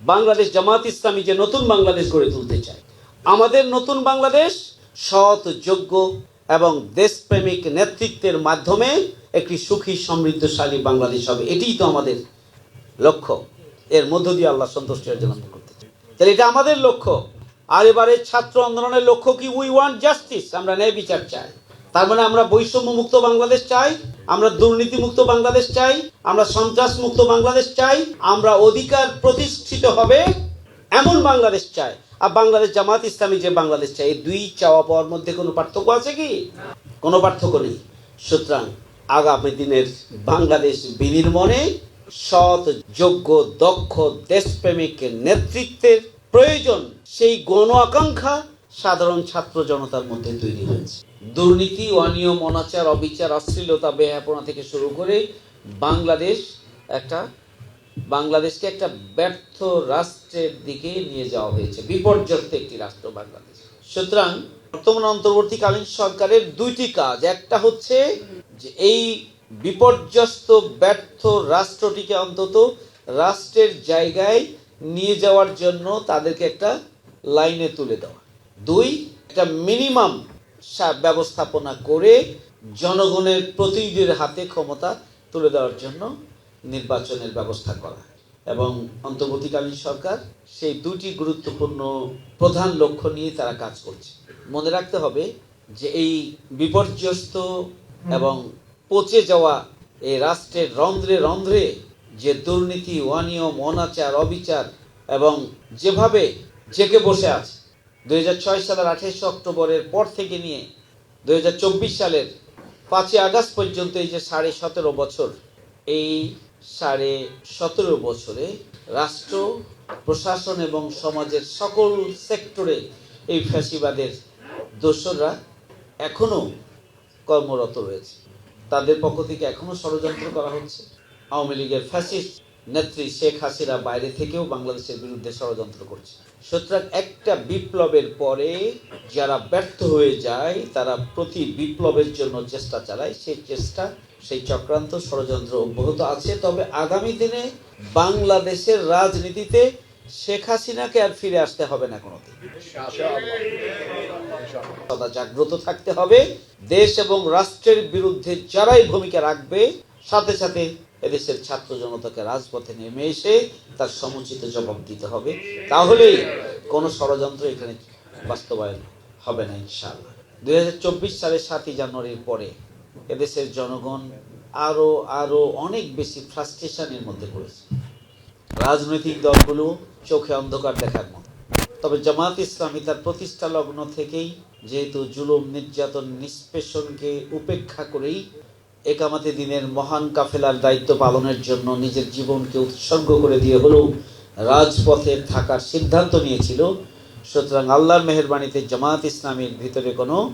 বাংলাদেশ জামাত ইসলামী যে নতুন বাংলাদেশ গড়ে তুলতে চায়। আমাদের নতুন বাংলাদেশ সৎ, যোগ্য এবং দেশপ্রেমিক নেতৃত্বের মাধ্যমে একটি সুখী, সমৃদ্ধশালী বাংলাদেশ হবে। এটিই তো আমাদের লক্ষ্য। এর মধ্য দিয়ে আল্লাহ সন্তুষ্টি অর্জন করতে চাই তাহলে এটা আমাদের লক্ষ্য। আর এবারে ছাত্র আন্দোলনের লক্ষ্য কি? উই ওয়ান্ট জাস্টিস আমরা ন্যায় বিচার চাই। তার মানে আমরা বৈষম্য মুক্ত বাংলাদেশ চাই, আমরা দুর্নীতি মুক্ত বাংলাদেশ চাই, আমরা সন্ত্রাস মুক্ত বাংলাদেশ চাই, আমরা অধিকার প্রতিষ্ঠিত হবে এমন বাংলাদেশ চাই। আর বাংলাদেশ জামাত ইসলামী যে বাংলাদেশ চাই, এই দুই চাওয়া পাওয়ার মধ্যে কোনো পার্থক্য আছে কি? কোনো পার্থক্য নেই। সুতরাং আগামী দিনের বাংলাদেশ বিনির্মণে সৎ, যোগ্য, দক্ষ, দেশপ্রেমিক নেতৃত্বের প্রয়োজন, সেই গণ আকাঙ্ক্ষা সাধারণ ছাত্র জনতার মধ্যে তৈরি হয়েছে। দুর্নীতি, অনিয়ম, অনাচার, অবিচার, অশ্লীলতা বেহাপনা থেকে শুরু করে বাংলাদেশ একটা, বাংলাদেশকে একটা ব্যর্থ রাষ্ট্রের দিকে নিয়ে যাওয়া হয়েছে। বিপর্যস্ত একটি রাষ্ট্র বাংলাদেশ। সুতরাং বর্তমান অন্তর্বর্তীকালীন সরকারের দুইটি কাজ। একটা হচ্ছে যে এই বিপর্যস্ত, ব্যর্থ রাষ্ট্রটিকে অন্তত রাষ্ট্রের জায়গায় নিয়ে যাওয়ার জন্য তাদেরকে একটা লাইনে তুলে দেওয়া। দুই, একটা মিনিমাম ব্যবস্থাপনা করে জনগণের প্রতিনিধির হাতে ক্ষমতা তুলে দেওয়ার জন্য নির্বাচনের ব্যবস্থা করা। এবং অন্তর্বর্তীকালীন সরকার সেই দুটি গুরুত্বপূর্ণ প্রধান লক্ষ্য নিয়ে তারা কাজ করছে। মনে রাখতে হবে যে এই বিপর্যস্ত এবং পচে যাওয়া এই রাষ্ট্রের রন্ধ্রে রন্ধ্রে যে দুর্নীতি, অনিয়ম, অনাচার, অবিচার এবং যেভাবে জেগে বসে আছে দু হাজার ছয় সালের আঠাইশে অক্টোবরের পর থেকে নিয়ে দু হাজার চব্বিশ সালের পাঁচই আগস্ট পর্যন্ত এই যে সাড়ে সতেরো বছর, এই সাড়ে সতেরো বছরে রাষ্ট্র, প্রশাসন এবং সমাজের সকল সেক্টরে এই ফ্যাসিবাদের দোসররা এখনও কর্মরত রয়েছে। তাদের পক্ষ থেকে এখনও ষড়যন্ত্র করা হচ্ছে। আওয়ামী লীগের ফ্যাসিস্ট নেত্রী শেখ হাসিনা বাইরে থেকেও বাংলাদেশের বিরুদ্ধে ষড়যন্ত্র করছে। সুতরাং একটা বিপ্লবের পরে যারা ব্যর্থ হয়ে যায়, তারা প্রতি বিপ্লবের জন্য চেষ্টা চালায়। সেই চেষ্টা, সেই চক্রান্ত ষড়যন্ত্র অব্যাহত আছে। তবে আগামী দিনে বাংলাদেশের রাজনীতিতে শেখ হাসিনাকে আর ফিরে আসতে হবে না কোনোদিন। সদা জাগ্রত থাকতে হবে। দেশ এবং রাষ্ট্রের বিরুদ্ধে যারাই ভূমিকা রাখবে, সাথে সাথে এদেশের ছাত্র জনতাকে রাজপথে নেমে এসে তার সমুচিত জবাব দিতে হবে। তাহলেই কোনো ষড়যন্ত্র এখানে বাস্তবায়ন হবে না, ইনশাআল্লাহ। দুই হাজার চব্বিশ সালের সাতই জানুয়ারির পরে এদেশের জনগণ আরও আরও অনেক বেশি ফ্রাস্ট্রেশনের মধ্যে পড়েছে। রাজনৈতিক দলগুলো চোখে অন্ধকার দেখার মতো। তবে জামাত ইসলামী তার প্রতিষ্ঠা লগ্ন থেকেই যেহেতু জুলুম, নির্যাতন, নিষ্পেষণকে উপেক্ষা করেই একামাতে দিনের মহান কাফেলার দায়িত্ব পালনের জন্য নিজের জীবনকে উৎসর্গ করে দিয়ে হলেও রাজপথে থাকার সিদ্ধান্ত নিয়েছিল। সুতরাং আল্লাহর মেহরবানিতে জামাত ইসলামের ভিতরে কোনো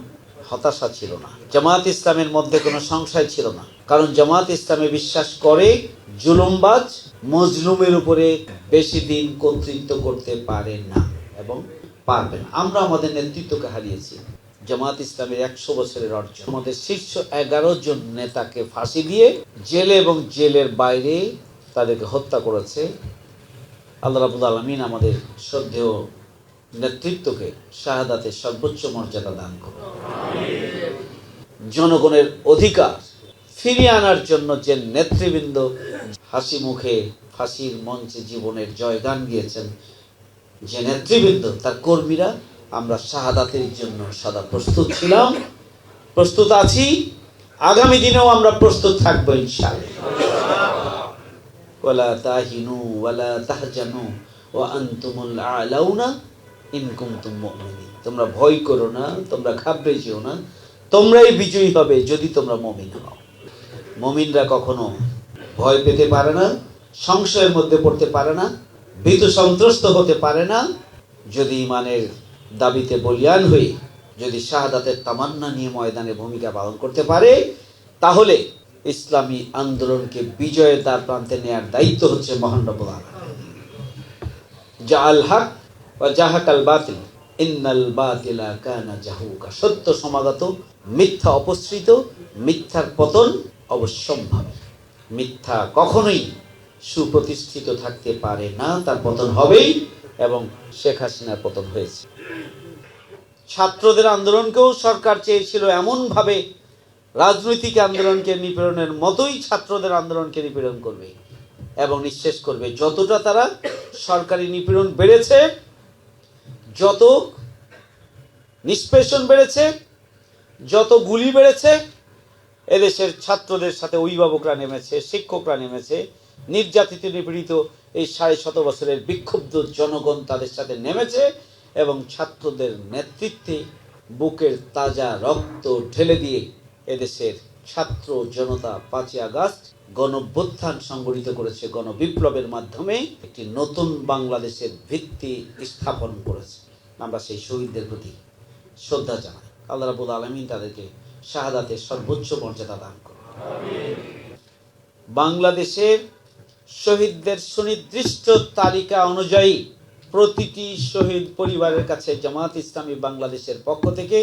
হতাশা ছিল না। জামাত ইসলামের মধ্যে কোনো সংশয় ছিল না। কারণ জামাত ইসলামে বিশ্বাস করে জুলুমবাজ মজলুমের উপরে বেশি দিন কর্তৃত্ব করতে পারে না এবং পারবে না। আমরা আমাদের নেতৃত্বকে হারিয়েছি। জামাত ইসলামের একশো বছরের অর্জন। আমাদের শীর্ষ এগারো জন নেতাকে ফাঁসি দিয়ে জেলে এবং জেলের বাইরে তাদেরকে হত্যা করেছে। আল্লাহ রাবুল আলমিন আমাদের শ্রদ্ধেয় নেতৃত্বকে শাহাদাতের সর্বোচ্চ মর্যাদা দান করুন। জনগণের অধিকার ফিরিয়ে আনার জন্য যে নেতৃবৃন্দ হাসি মুখে ফাঁসির মঞ্চে জীবনের জয়গান গিয়েছেন, যে নেতৃবৃন্দ, তার কর্মীরা আমরা শাহাদাতের জন্য সদা প্রস্তুত ছিলাম। প্রস্তুত আছি। আগামী দিনেও আমরা প্রস্তুত থাকব ইনশাআল্লাহ। ওয়ালা তাহিনু ওয়ালা তাহজানু ওয়া আনতুমুল আলাউনা ইন কুনতুম মুমিনিন। তোমরা ভয় করো না, তোমরা ঘাবড়ে যেও না, তোমরাই বিজয়ী হবে যদি তোমরা মুমিন হও। মুমিনরা কখনো ভয় পেতে পারে না, সংশয়ের মধ্যে পড়তে পারে না ভীত সন্ত্রস্ত হতে পারে না। যদি ইমানের দাবিতে বলিয়ান হয়ে যদি শাহাদাতের তামান্না নিয়ে ময়দানে ভূমিকা পালন করতে পারে, তাহলে ইসলামী আন্দোলনকে বিজয়ের দ্বার প্রান্তে নেয়ার দায়িত্ব হচ্ছে মহান আলামিন। যা আল বা বাতিল, ইন্নাল কানা জাহুকা। সত্য সমাগত, মিথ্যা অপসৃত, মিথ্যার পতন অবশ্যম্ভাবী। মিথ্যা কখনোই সুপ্রতিষ্ঠিত থাকতে পারে না, তার পতন হবেই এবং শেখ হাসিনার পতন হয়েছে। ছাত্রদের আন্দোলনকেও সরকার চেয়েছিল এমনভাবে রাজনৈতিক আন্দোলনকে নিপীড়নের মতোই ছাত্রদের আন্দোলনকে নিপীড়ন করবে এবং নিঃশেষ করবে। যতটা তারা সরকারি নিপীড়ন বেড়েছে, যত নিষ্পেষণ বেড়েছে, যত গুলি বেড়েছে, এদেশের ছাত্রদের সাথে অভিভাবকরা নেমেছে, শিক্ষকরা নেমেছে নির্যাতিত নিপীড়িত এই সাড়ে শত বছরের বিক্ষুব্ধ জনগণ তাদের সাথে নেমেছে এবং ছাত্রদের নেতৃত্বে বুকের তাজা রক্ত ঢেলে দিয়ে এদেশের ছাত্র জনতা পাঁচই আগস্ট গণভ্যুত্থান সংগঠিত করেছে, গণবিপ্লবের মাধ্যমে একটি নতুন বাংলাদেশের ভিত্তি স্থাপন করেছে। আমরা সেই শহীদদের প্রতি শ্রদ্ধা জানাই। আল্লাহ রাবুল আলমিন তাদেরকে শাহাদাতের সর্বোচ্চ মর্যাদা দান করুন। বাংলাদেশের শহীদদের সুনির্দিষ্ট তালিকা অনুযায়ী প্রতিটি শহীদ পরিবারের কাছে জামাত ইসলামী বাংলাদেশের পক্ষ থেকে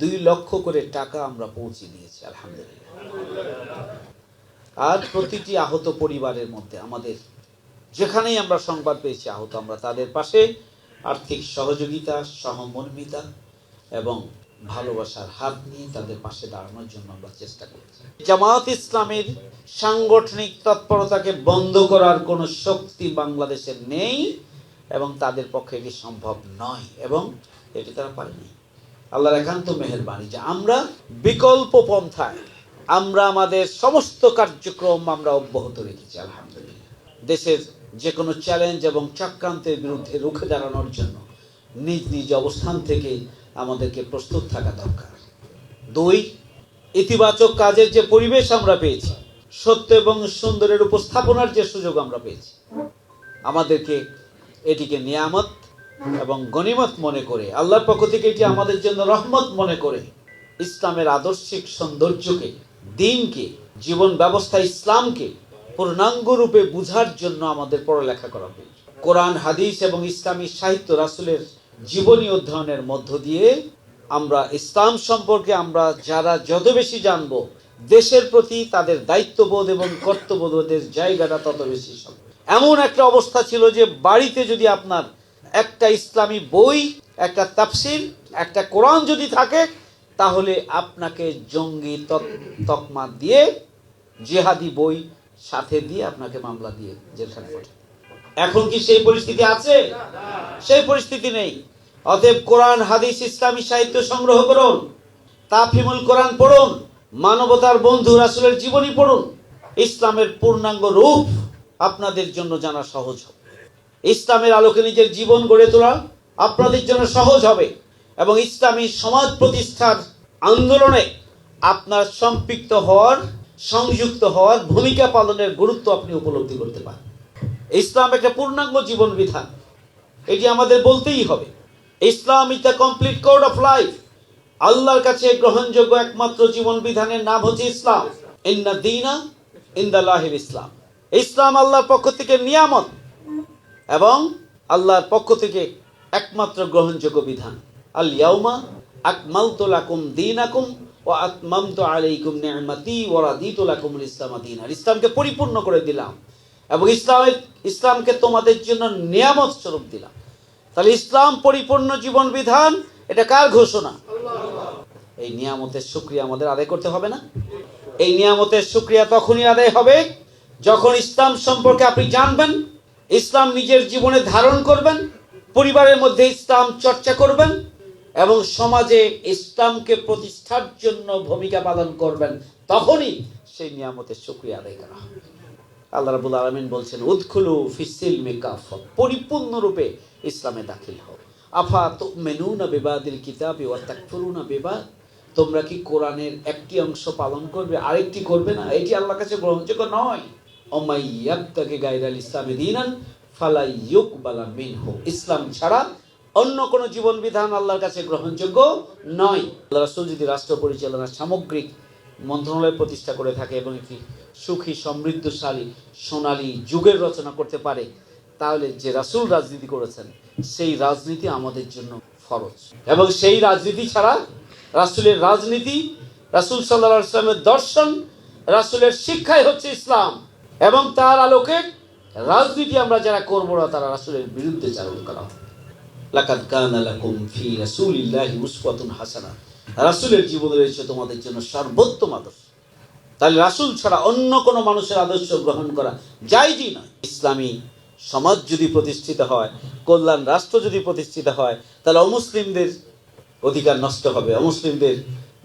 দুই লক্ষ করে টাকা আমরা পৌঁছে দিয়েছি, আলহামদুলিল্লাহ। আর প্রতিটি আহত পরিবারের মধ্যে আমাদের, যেখানেই আমরা সংবাদ পেয়েছি, আহত আমরা তাদের পাশে। আর্থিক সহযোগিতা, সহমর্মিতা এবং ভালোবাসার হাত নিয়ে তাদের পাশে দাঁড়ানোর জন্য আমরা চেষ্টা করেছি। জামাত ইসলামের সাংগঠনিক তৎপরতাকে বন্ধ করার কোনো শক্তি বাংলাদেশের নেই এবং তাদের পক্ষে এটি সম্ভব নয় এবং এটি তারা পারেনি। আল্লাহর একান্ত মেহেরবানি যে আমরা বিকল্প পন্থায়, আমরা আমাদের সমস্ত কার্যক্রম আমরা অব্যাহত রেখেছি, আলহামদুলিল্লাহ। দেশের যে কোনো চ্যালেঞ্জ এবং চক্রান্তের বিরুদ্ধে রুখে দাঁড়ানোর জন্য নিজ নিজ অবস্থান থেকে আমাদেরকে প্রস্তুত থাকা দরকার। দুই, ইতিবাচক কাজের যে পরিবেশ আমরা পেয়েছি, সত্য এবং সুন্দরের উপস্থাপনার যে সুযোগ আমরা পেয়েছি, আমাদেরকে এটিকে নিয়ামত এবং গণিমত মনে করে, আল্লাহর পক্ষ থেকে এটি আমাদের জন্য রহমত মনে করে, ইসলামের আদর্শিক সৌন্দর্যকে, দিনকে, জীবন ব্যবস্থা ইসলামকে পূর্ণাঙ্গ রূপে বুঝার জন্য আমাদের পড়ালেখা করা হয়েছে। কোরআন, হাদিস এবং ইসলামী সাহিত্য রাসূলের জীবনী অধ্যয়নের মধ্য দিয়ে আমরা ইসলাম সম্পর্কে আমরা যারা যত বেশি জানব, দেশের প্রতি তাদের দায়িত্ববোধ এবং কর্তব্যবোধের জায়গাটা তত বেশি এমন একটা অবস্থা ছিল যে বাড়িতে যদি আপনার একটা ইসলামী বই, একটা তাফসির, একটা কোরআন যদি থাকে, তাহলে আপনাকে জঙ্গি তক- তকমা দিয়ে জেহাদি বই সাথে দিয়ে আপনাকে মামলা দিয়ে জেলখানে পাঠায় এখন কি সেই পরিস্থিতি আছে? সেই পরিস্থিতি নেই। অতএব কোরআন, হাদিস, ইসলামী সাহিত্য সংগ্রহ করুন তাফিমুল কোরআন পড়ুন, মানবতার বন্ধু রাসূলের জীবনী পড়ুন, ইসলামের পূর্ণাঙ্গ রূপ আপনাদের জন্য জানা সহজ হবে। ইসলামের আলোকে নিজের জীবন গড়ে তোলা আপনাদের জন্য সহজ হবে এবং ইসলামী সমাজ প্রতিষ্ঠার আন্দোলনে আপনার সম্পৃক্ত হওয়ার, সংযুক্ত হওয়ার ভূমিকা পালনের গুরুত্ব আপনি উপলব্ধি করতে পারেন। ইসলাম একটা পূর্ণাঙ্গ জীবন বিধান এটি আমাদের বলতেই হবে। Islam is the complete code of life আল্লাহর কাছে গ্রহণযোগ্য একমাত্র জীবন বিধানের নাম হচ্ছে ইসলাম। ইন্না দিনা ইন্দাল্লাহিল ইসলাম। ইসলাম আল্লাহর পক্ষ থেকে নিয়ামত এবং আল্লাহর পক্ষ থেকে একমাত্র গ্রহণযোগ্য বিধান। আল ইয়াউমা আকমালতু লাকুম দীনাকুম ওয়া আতমামতু আলাইকুম নি'মাতি ওয়া রাদিতু লাকুমুল ইসলাম দীনান ইসলামকে পরিপূর্ণ করে দিলাম। এবং ইসলামের ইসলামকে তোমাদের জন্য নিয়ামত স্বরূপ দিলাম। তাহলে ইসলাম পরিপূর্ণ জীবন বিধান, এটা কার ঘোষণা? এই নিয়ামতের শুক্রিয়া আমাদের আদায় করতে হবে না। এই নিয়ামতের শুক্রিয়া তখনই আদায় হবে যখন ইসলাম সম্পর্কে আপনি জানবেন, ইসলাম নিজের জীবনে ধারণ করবেন, পরিবারের মধ্যে ইসলাম চর্চা করবেন এবং সমাজে ইসলামকে প্রতিষ্ঠার জন্য ভূমিকা পালন করবেন। তখনই সেই নিয়ামতের শুক্রিয়া আদায় করা হবে। আল্লাহ রাবুল আলমিন বলছেন উৎখুলু ফিসিল মেকাফ পরিপূর্ণরূপে ইসলামে দাখিল হও। আফা তো মেনু না বেবাদিল কিতাব ওয়া তাকফুরুনা বেবাদ তোমরা কি কোরআনের একটি অংশ পালন করবে, আরেকটি করবে না? এটি আল্লাহর কাছে গ্রহণযোগ্য নয়। অমাইয়াবতাকে গায়রাল ইসলামে দিনান ফালাই ইউকবালা মিনহু। ইসলাম ছাড়া অন্য কোন জীবন বিধান আল্লাহর কাছে গ্রহণযোগ্য নয়। আল্লাহ রাসূল যদি রাষ্ট্র পরিচালনার সামগ্রিক মন্ত্রণালয় প্রতিষ্ঠা করে থাকে এবং একটি সুখী, সমৃদ্ধশালী, সোনালী যুগের রচনা করতে পারে, তাহলে যে রাসূল রাজনীতি করেছেন, সেই রাজনীতি আমাদের জন্য ফরজ। এবং সেই রাজনীতি ছাড়া রাসূলের রাজনীতি, রাসূল সাল্লাল্লাহু আলাইহি ওয়াসাল্লামের দর্শন, রাসূলের শিক্ষাই হচ্ছে ইসলাম। এবং তার আলোকে রাজনীতি আমরা যারা করব না, তারা রাসুলের বিরুদ্ধে চালন করা লাকাদ কানা লাকুম ফি রাসূলিল্লাহি উসওয়াতুন হাসানা রাসূলের জীবনে রয়েছে তোমাদের জন্য সর্বোত্তম আদর্শ। তাহলে রাসূল ছাড়া অন্য কোনো মানুষের আদর্শ গ্রহণ করা জায়জই নয়। ইসলামী সমাজ যদি প্রতিষ্ঠিত হয়, কল্যাণ রাষ্ট্র যদি প্রতিষ্ঠিত হয়, তাহলে অমুসলিমদের অধিকার নষ্ট হবে, অমুসলিমদের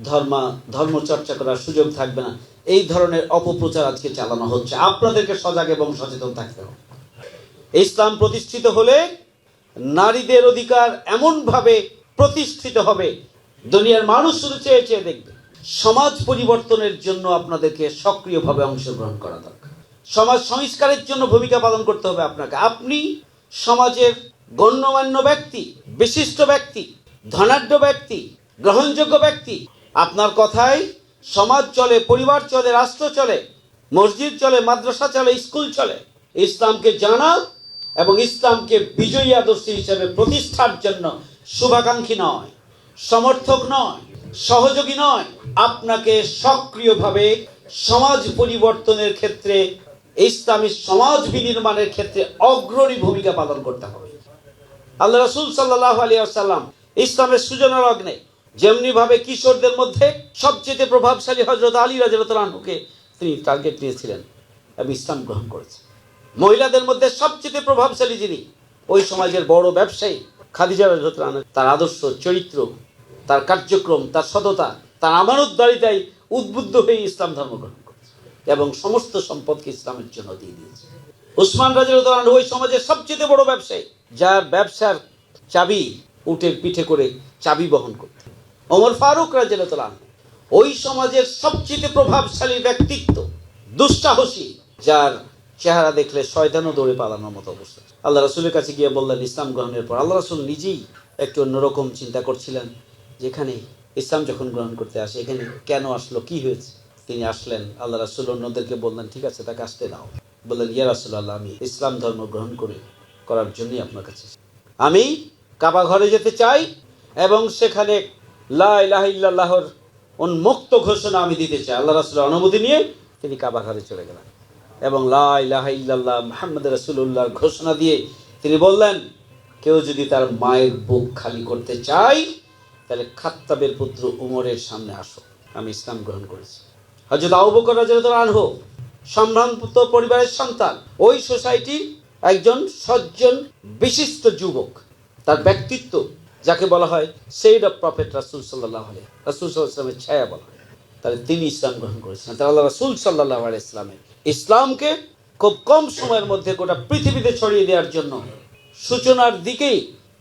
ধর্মা, ধর্ম চর্চা করার সুযোগ থাকবে না। এই ধরনের অপপ্রচার আজকে চালানো হচ্ছে। আপনাদেরকে সজাগ এবং সচেতন থাকতে হবে। ইসলাম প্রতিষ্ঠিত হলে নারীদের অধিকার এমনভাবে প্রতিষ্ঠিত হবে। দুনিয়ার মানুষ শুধু চেয়ে চেয়ে দেখবে। সমাজ পরিবর্তনের জন্য আপনাদেরকে সক্রিয়ভাবে অংশগ্রহণ করা দরকার। সমাজ সংস্কারের জন্য ভূমিকা পালন করতে হবে আপনাকে। আপনি সমাজের গণ্যমান্য ব্যক্তি, বিশিষ্ট ব্যক্তি, ধনাঢ্য ব্যক্তি, গ্রহণযোগ্য ব্যক্তি। আপনার কথায় সমাজ চলে, পরিবার চলে, রাষ্ট্র চলে, মসজিদ চলে, মাদ্রাসা চলে, স্কুল চলে। ইসলামকে জানা এবং ইসলামকে বিজয়ী আদর্শ হিসেবে প্রতিষ্ঠার জন্য শুভাকাঙ্ক্ষী নয়, সমর্থক নয় সহযোগী নয়, আপনাকে সক্রিয়ভাবে সমাজ পরিবর্তনের ক্ষেত্রে, ইসলামী সমাজ বিনির্মাণের ক্ষেত্রে অগ্রণী ভূমিকা পালন করতে হবে। আল্লাহ রসুল সাল্লাহ আলী আসাল্লাম ইসলামের সূচনা লগ্নে যেমনি ভাবে কিশোরদের মধ্যে সবচেয়ে প্রভাবশালী হজরত আলী রাজরতরানহুকে তিনি টার্গেট নিয়েছিলেন এবং ইসলাম গ্রহণ করেছেন। মহিলাদের মধ্যে সবচেয়ে প্রভাবশালী যিনি, ওই সমাজের বড় ব্যবসায়ী খাদিজা রাজরতরান তার আদর্শ, চরিত্র তার কার্যক্রম, তার সততা, তার আমানতদারিতায় উদ্বুদ্ধ হয়ে ইসলাম ধর্ম গ্রহণ করেছে এবং সমস্ত সম্পদকে ইসলামের জন্য দিয়ে দিয়েছে। উসমান রাজরতরান ওই সমাজের সবচেয়ে বড় ব্যবসায়ী, যার ব্যবসার চাবি উটের পিঠে করে চাবি বহন করত। ওমর ফারুক রাজরতরান ওই সমাজের সবচেয়ে প্রভাবশালী ব্যক্তিত্ব, দুঃসাহসী, যার চেহারা দেখলে শয়তানও দৌড়ে পালানোর মতো অবস্থা। আল্লাহ রসুলের কাছে গিয়ে বললেন, ইসলাম গ্রহণের পর আল্লাহ রাসুল নিজেই একটু অন্যরকম চিন্তা করছিলেন। যেখানে ইসলাম যখন গ্রহণ করতে আসে, এখানে কেন আসলো, কি হয়েছে? তিনি আসলেন, আল্লাহ রাসুল অন্যদেরকে বললেন, ঠিক আছে, তাকে আসতে দাও। বললেন, ইয়া রাসুল আল্লাহ আমি ইসলাম ধর্ম গ্রহণ করে, করার জন্যই আপনার কাছে আমি কাবা ঘরে যেতে চাই এবং সেখানে লা ইলাহা ইল্লাল্লাহর উন্মুক্ত ঘোষণা আমি দিতে চাই। আল্লাহ রাসুলের অনুমতি নিয়ে তিনি কাবা ঘরে চলে গেলেন এবং লা ইলাহা ইল্লাল্লাহ মোহাম্মদ রাসুল্লাহর ঘোষণা দিয়ে তিনি বললেন, কেউ যদি তার মায়ের বুক খালি করতে চায় তাহলে খাত্তাবের পুত্র উমরের সামনে আসো। আমি ইসলাম গ্রহণ করেছি। হজরত আবু বকর রাদিয়াল্লাহু আনহু, সম্ভ্রান্ত পরিবারের সন্তান। ওই সোসাইটির একজন সজ্জন বিশিষ্ট যুবক। তার ব্যক্তিত্ব যাকে বলা হয় সেইড অফ প্রফেট রাসুল সাল্লাহ আলী রাসুল সাল্লাহ ইসলামের ছায়া বলা হয়। তাহলে তিনি ইসলাম গ্রহণ করেছিলেন তাহলে আল্লাহ রাসুল সাল্লাহ আলী ইসলামের ইসলামকে খুব কম সময়ের মধ্যে গোটা পৃথিবীতে ছড়িয়ে দেওয়ার জন্য সূচনার দিকেই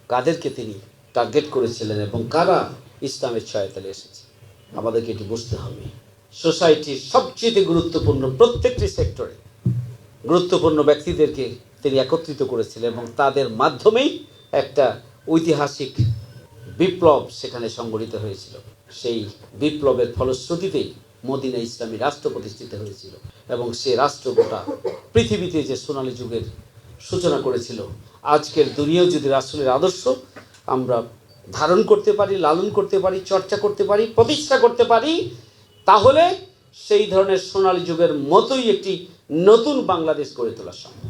কাদেরকে তিনি টার্গেট করেছিলেন এবং কারা? ইসলামের ছায়াতলে এসেছে। আমাদেরকে এটি বুঝতে হবে। সোসাইটির সবচেয়ে গুরুত্বপূর্ণ প্রত্যেকটি সেক্টরে গুরুত্বপূর্ণ ব্যক্তিদেরকে তিনি একত্রিত করেছিলেন এবং তাদের মাধ্যমেই একটা ঐতিহাসিক বিপ্লব সেখানে সংগঠিত হয়েছিল। সেই বিপ্লবের ফলশ্রুতিতেই মদিনা ইসলামী রাষ্ট্র প্রতিষ্ঠিত হয়েছিল এবং সে রাষ্ট্র গোটা পৃথিবীতে যে সোনালী যুগের সূচনা করেছিল, আজকের দুনিয়াও যদি রাসুলের আদর্শ আমরা ধারণ করতে পারি লালন করতে পারি চর্চা করতে পারি প্রতিষ্ঠা করতে পারি তাহলে সেই ধরনের সোনালী যুগের মতোই একটি নতুন বাংলাদেশ গড়ে তোলা সম্ভব।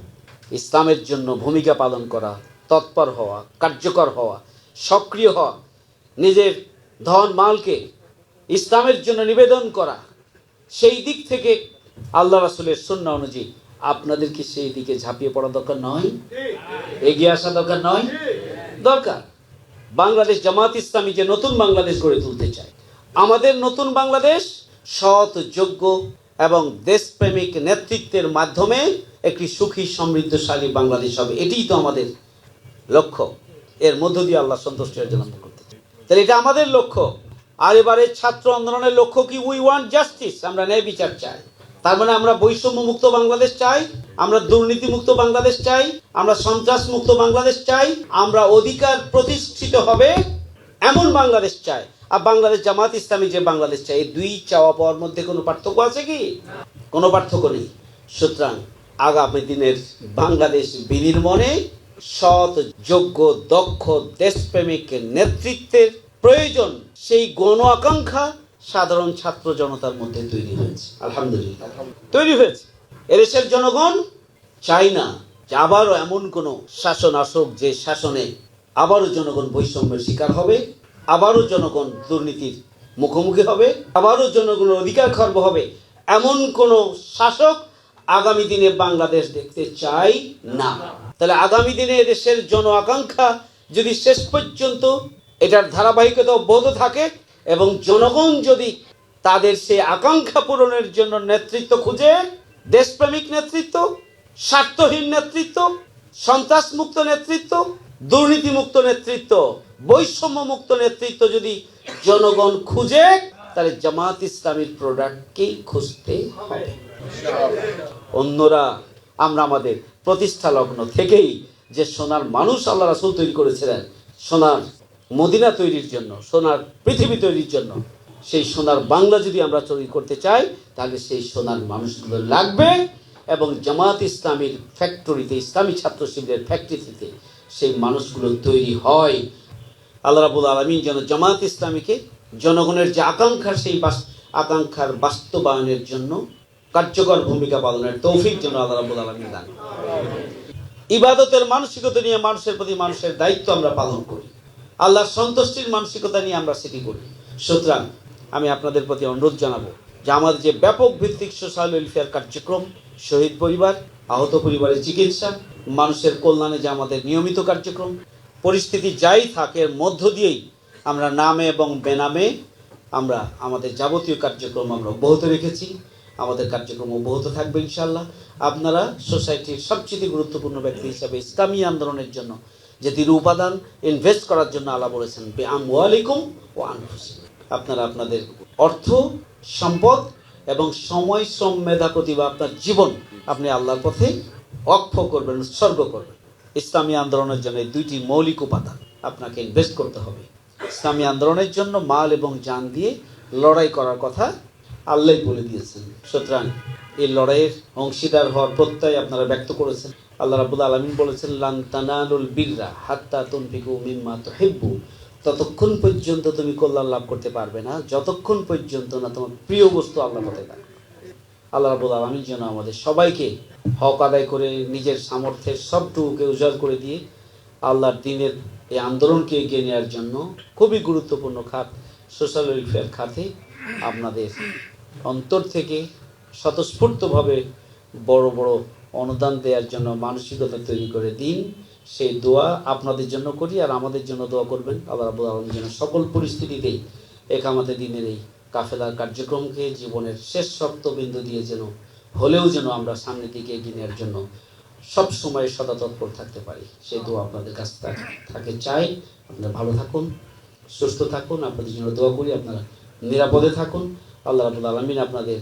ইসলামের জন্য ভূমিকা পালন করা তৎপর হওয়া কার্যকর হওয়া সক্রিয় হওয়া নিজের ধন মালকে ইসলামের জন্য নিবেদন করা সেই দিক থেকে আল্লাহ রাসুলের সন্ন্য অনুযায়ী আপনাদের কি সেই দিকে ঝাঁপিয়ে পড়া দরকার নয়? এগিয়ে আসা দরকার নয়? দরকার। বাংলাদেশ জামাত ইসলামী যে নতুন বাংলাদেশ গড়ে তুলতে চায়। আমাদের নতুন বাংলাদেশ সৎ, যোগ্য এবং দেশপ্রেমিক নেতৃত্বের মাধ্যমে একটি সুখী, সমৃদ্ধশালী বাংলাদেশ হবে। এটিই তো আমাদের লক্ষ্য। এর মধ্য দিয়ে আল্লাহ সন্তুষ্টি অর্জন করতে তাহলে এটা আমাদের লক্ষ্য। আর এবারে ছাত্র আন্দোলনের লক্ষ্য কি? উই ওয়ান্ট জাস্টিস আমরা ন্যায় বিচার চাই। তার মানে আমরা বৈষম্য মুক্ত বাংলাদেশ চাই, আমরা দুর্নীতি মুক্ত বাংলাদেশ চাই, আমরা সন্ত্রাস মুক্ত বাংলাদেশ চাই, আমরা অধিকার প্রতিষ্ঠিত হবে এমন বাংলাদেশ চাই। আর বাংলাদেশ জামাত ইসলামী যে বাংলাদেশ চাই, এই দুই চাওয়া পাওয়ার মধ্যে কোনো পার্থক্য আছে কি? কোনো পার্থক্য নেই। সুতরাং আগামী দিনের বাংলাদেশ বিনির্মণে সৎ, যোগ্য, দক্ষ, দেশপ্রেমিক নেতৃত্বের প্রয়োজন, সেই গণ আকাঙ্ক্ষা সাধারণ ছাত্র জনতার মধ্যে তৈরি হয়েছে। আলহামদুলিল্লাহ। তৈরি হয়েছে। এদেশের জনগণ চাই না যে আবারও এমন কোনো শাসন আসুক যে শাসনে আবারও জনগণ বৈষম্যের শিকার হবে আবারও জনগণ দুর্নীতির মুখোমুখি হবে আবারও জনগণের অধিকার খর্ব হবে। এমন কোনো শাসক আগামী দিনে বাংলাদেশ দেখতে চাই না। তাহলে আগামী দিনে দেশের জন আকাঙ্ক্ষা যদি শেষ পর্যন্ত এটার ধারাবাহিকতা অব্যাহত থাকে এবং জনগণ যদি তাদের সেই আকাঙ্ক্ষা পূরণের জন্য নেতৃত্ব খুঁজে, দেশপ্রেমিক নেতৃত্ব, স্বার্থহীন নেতৃত্ব, সন্ত্রাসমুক্ত নেতৃত্ব, দুর্নীতিমুক্ত নেতৃত্ব বৈষম্য মুক্ত নেতৃত্ব যদি জনগণ খুঁজে, তাহলে জামাত ইসলামীর প্রোডাক্টকেই খুঁজতে হবে। অন্যরা, আমরা আমাদের প্রতিষ্ঠা লগ্ন থেকেই যে সোনার মানুষ আল্লাহ রাসুল তৈরি করেছিলেন, সোনার মদিনা তৈরির জন্য, সোনার পৃথিবী তৈরির জন্য, সেই সোনার বাংলা যদি আমরা তৈরি করতে চাই, তাহলে সেই সোনার মানুষগুলো লাগবে এবং জামাত ইসলামীর ফ্যাক্টরিতে ইসলামী ছাত্র শিবিরের ফ্যাক্টরিতে সেই মানুষগুলো তৈরি হয়। আল্লাহ রাবুল আলমিন যেন জামাত ইসলামীকে জনগণের যে আকাঙ্ক্ষা সেই আকাঙ্ক্ষার বাস্তবায়নের জন্য কার্যকর ভূমিকা পালনের তৌফিক যেন আল্লাহ রাবুল আলমিন দান ইবাদতের মানসিকতা নিয়ে মানুষের প্রতি মানুষের দায়িত্ব আমরা পালন করি। আল্লাহর সন্তুষ্টির মানসিকতা নিয়ে আমরা সেটি করি। সুতরাং আমি আপনাদের প্রতি অনুরোধ জানাব যে আমাদের যে ব্যাপক ভিত্তিক সোশ্যাল ওয়েলফেয়ার কার্যক্রম, শহীদ পরিবার, আহত পরিবারের চিকিৎসা, মানুষের কল্যাণে যে আমাদের নিয়মিত কার্যক্রম, পরিস্থিতি যাই থাকে মধ্য দিয়েই আমরা নামে এবং বেনামে আমরা আমাদের যাবতীয় কার্যক্রম আমরা অব্যাহত রেখেছি। আমাদের কার্যক্রম অব্যাহত থাকবে ইনশাল্লাহ আপনারা সোসাইটির সবচেয়ে গুরুত্বপূর্ণ ব্যক্তি হিসাবে ইসলামী আন্দোলনের জন্য যে তিনি উপাদান ইনভেস্ট করার জন্য আল্লাহ বলেছেন বে আমওয়ালিকুম ও আনফুসিকুম। আপনারা আপনাদের অর্থ, সম্পদ এবং সময় শ্রম মেধা প্রতিভা আপনার জীবন আপনি আল্লাহর পথে অক্ষ করবেন, উৎসর্গ করবেন। ইসলামী আন্দোলনের জন্য দুইটি মৌলিক উপাদান আপনাকে ইনভেস্ট করতে হবে। ইসলামী আন্দোলনের জন্য মাল এবং জান দিয়ে লড়াই করার কথা আল্লাহ বলে দিয়েছেন। সুতরাং এই লড়াইয়ের অংশীদার হওয়ার প্রত্যয় আপনারা ব্যক্ত করেছেন। আল্লাহ রাবুল আলমিন বলেছেন, লান তানালুল বিররা হাত্তা তুনফিকু মিম্মা তো হেব্বু ততক্ষণ পর্যন্ত তুমি কল্যাণ লাভ করতে পারবে না, যতক্ষণ পর্যন্ত না তোমার প্রিয় বস্তু আল্লাহ হতে পারে। আল্লাহ রাবুল আলমীর যেন আমাদের সবাইকে হক আদায় করে নিজের সামর্থ্যের সবটুকুকে উজাড় করে দিয়ে আল্লাহর দিনের এই আন্দোলনকে এগিয়ে নেওয়ার জন্য খুবই গুরুত্বপূর্ণ খাত, সোশ্যাল ওয়েলফেয়ার খাতে আপনাদের অন্তর থেকে স্বতঃস্ফূর্তভাবে বড় বড় অনুদান দেওয়ার জন্য মানসিকতা তৈরি করে দিন। সেই দোয়া আপনাদের জন্য করি আর আমাদের জন্য দোয়া করবেন। আল্লাহ রাবুল আলম যেন সকল পরিস্থিতিতেই একামাতে দিনের এই কাফেলার কার্যক্রমকে জীবনের শেষ শক্তবিন্দু দিয়ে যেন হলেও যেন আমরা সামনের দিকে এগিয়ে নেওয়ার জন্য সব সময় সদা তৎপর থাকতে পারি। সেই দোয়া আপনাদের কাছ থেকে, থাকে চাই। আপনারা ভালো থাকুন, সুস্থ থাকুন। আপনাদের জন্য দোয়া করি। আপনারা নিরাপদে থাকুন। আল্লাহ রাবুল আলমিন আপনাদের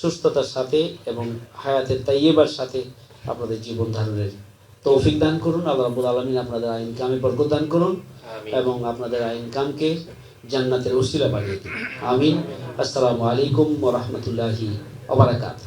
সুস্থতার সাথে এবং হায়াতের তাইয়েবার সাথে আপনাদের জীবন ধারণের তৌফিক দান করুন। আল্লাহ রাবুল আলমিন আপনাদের আইন কামে বরকত দান করুন এবং আপনাদের আইন কামকে জান্নাতের উসিলা বাড়িয়ে দিন। আমিন। আসসালামু আলাইকুম ওরহমতুল্লাহি ওবরাকাত